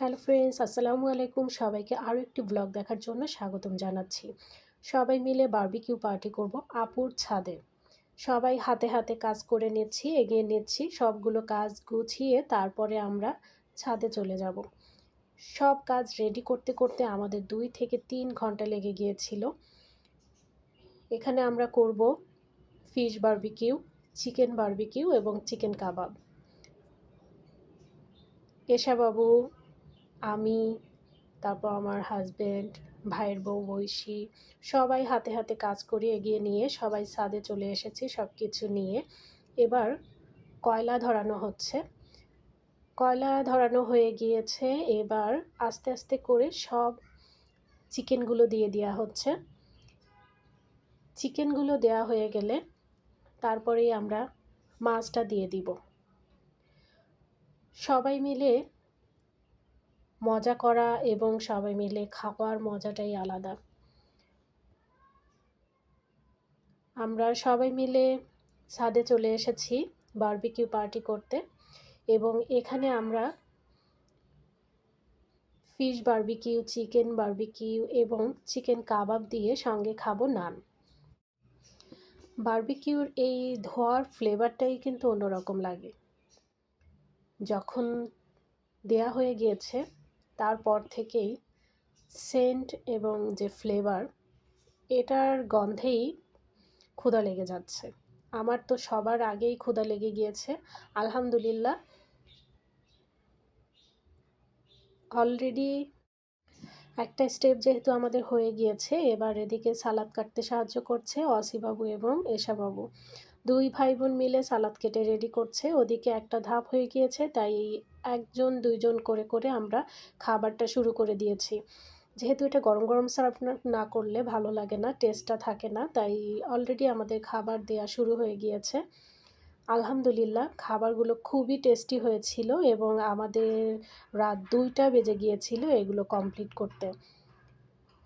Hello friends, আসসালামু আলাইকুম। সবাইকে আরও একটি ব্লগ দেখার জন্য স্বাগতম জানাচ্ছি। সবাই মিলে বারবিকিউ পার্টি করব আপুর ছাদে। সবাই হাতে হাতে কাজ করে নিচ্ছি, এগিয়ে নিচ্ছি, সবগুলো কাজ গুছিয়ে তারপরে আমরা ছাদে চলে যাব। সব কাজ রেডি করতে করতে আমাদের দুই থেকে তিন ঘণ্টা লেগে গিয়েছিল। এখানে আমরা করব ফিশ বারবিকিউ চিকেন বারবিকিউ এবং চিকেন কাবাব এশা বাবু আমি, তারপর আমার হাজব্যান্ড ভাইয়ের বউ, বৈশি, সবাই হাতে হাতে কাজ করে এগিয়ে নিয়ে সবাই ছাদে চলে এসেছি সব কিছু নিয়ে। এবার কয়লা ধরানো হচ্ছে। কয়লা ধরানো হয়ে গিয়েছে, এবার আস্তে আস্তে করে সব চিকেনগুলো দিয়ে দেওয়া হচ্ছে। চিকেনগুলো দেওয়া হয়ে গেলে তারপরেই আমরা মাছটা দিয়ে দিব। সবাই মিলে মজা করা এবং সবাই মিলে খাওয়ার মজাটাই আলাদা। আমরা সবাই মিলে ছাদে চলে এসেছি বার্বিকিউ পার্টি করতে এবং এখানে আমরা ফিশ বার্বিকিউ চিকেন বার্বিকিউ এবং চিকেন কাবাব দিয়ে সঙ্গে খাব নান। বার্বিকিউর এই ধোয়ার ফ্লেভারটাই কিন্তু অন্যরকম লাগে। যখন দেয়া হয়ে গিয়েছে তারপর থেকেই সেন্ট এবং যে ফ্লেভার, এটার গন্ধেই ক্ষুধা লেগে যাচ্ছে। আমার তো সবার আগেই ক্ষুধা লেগে গিয়েছে, আলহামদুলিল্লাহ। অলরেডি একটা স্টেপ যেহেতু আমাদের হয়ে গিয়েছে, এবার এদিকে সালাদ কাটতে সাহায্য করছে অসিবাবু এবং এশাবাবু। দুই ভাই বোন মিলে সালাদ কেটে রেডি করছে। ওদিকে একটা ধাপ হয়ে গিয়েছে, তাই একজন, দুইজন করে করে আমরা খাবারটা শুরু করে দিয়েছি। যেহেতু এটা গরম গরম সার্ভ না করলে ভালো লাগে না টেস্টটা থাকে না, তাই অলরেডি আমাদের খাবার দেয়া শুরু হয়ে গিয়েছে। আলহামদুলিল্লাহ, খাবারগুলো খুবই টেস্টি হয়েছিল এবং আমাদের রাত দুইটা বেজে গিয়েছিল এগুলো কমপ্লিট করতে।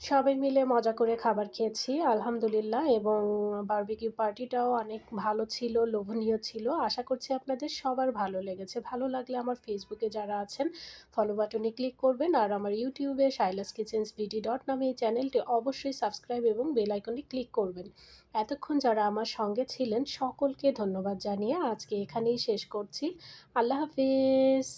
সবাই মিলে মজা করে খাবার খেয়েছি, আলহামদুলিল্লাহ। এবং বারবিকিউ পার্টিটাও অনেক ভালো ছিল, লোভনীয় ছিল। আশা করছি আপনাদের সবার ভালো লেগেছে। ভালো লাগলে আমার ফেসবুকে যারা আছেন ফলো বাটনে ক্লিক করবেন। আর আমার ইউটিউবে শাইলাস কিচেন্স বিডি ডট নামে এই চ্যানেলটি অবশ্যই সাবস্ক্রাইব এবং বেল আইকনে ক্লিক করবেন। এতক্ষণ যারা আমার সঙ্গে ছিলেন, সকলকে ধন্যবাদ জানিয়ে আজকে এখানেই শেষ করছি। আল্লাহ হাফিজ!